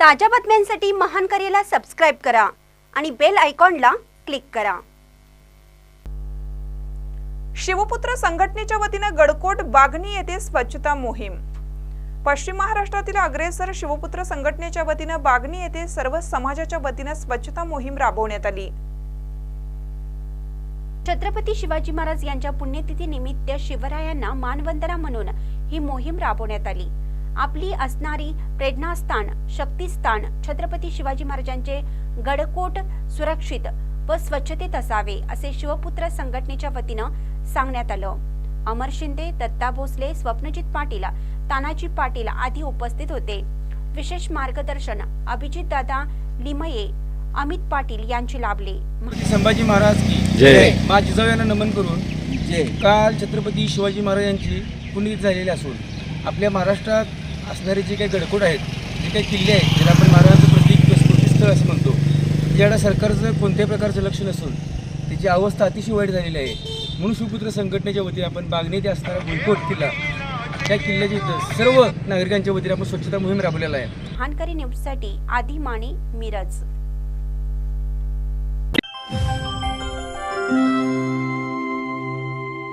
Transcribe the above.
ताज्या बातम्यांसाठी महान करेला सबस्क्राईब करा आणि बेल आयकॉनला क्लिक करा. शिवपुत्र संघटनेच्या वतीनं गडकोट बागणी येथे स्वच्छता मोहीम. पश्चिम महाराष्ट्रातील अग्रेसर शिवपुत्र संघटनेच्या वतीनं बागणी येथे सर्व समाजाच्या वतीनं स्वच्छता मोहीम राबवण्यात आली. छत्रपती शिवाजी महाराज यांच्या पुण्यतिथी निमित्त शिवरायांना मानवंदना म्हणून ही मोहीम राबवण्यात आली. आपली असणारी प्रेरणास्थान शक्तिस्थान छत्रपती शिवाजी महाराजांचे गडकोट सुरक्षित व स्वच्छतेत असावे असे शिवपुत्र संघटनेच्या वतीनं सांगण्यात आलं. अमर शिंदे दत्ता भोसले स्वप्नजित पाटील तानाजी पाटील आदी उपस्थित होते. विशेष मार्गदर्शन अभिजित दादा लिमये अमित पाटील यांचे लाभले. संभाजी महाराज की जय. मा जिजाऊ यांना नमन करून जय. काल छत्रपती शिवाजी महाराज यांची पुण्यतिथी झालेली असून आपल्या महाराष्ट्रात असणारे जे काही गडकोट आहेत जे काही किल्ले आहेत ज्याला आपण महाराजांचं प्रतीक स्मृतीस्थळ असं म्हणतो ज्याला सरकारचं कोणत्याही प्रकारचं लक्ष नसून त्याची अवस्था अतिशय वाईट झालेली आहे. म्हणून शिवपुत्र संघटनेच्या वतीने आपण बागणी असणारा गुलकोट किल्ला त्या किल्ल्याची सर्व नागरिकांच्या वतीने आपण स्वच्छता मोहीम राबवलेला आहे. हानकरी न्यूजसाठी आदी माने मिरज.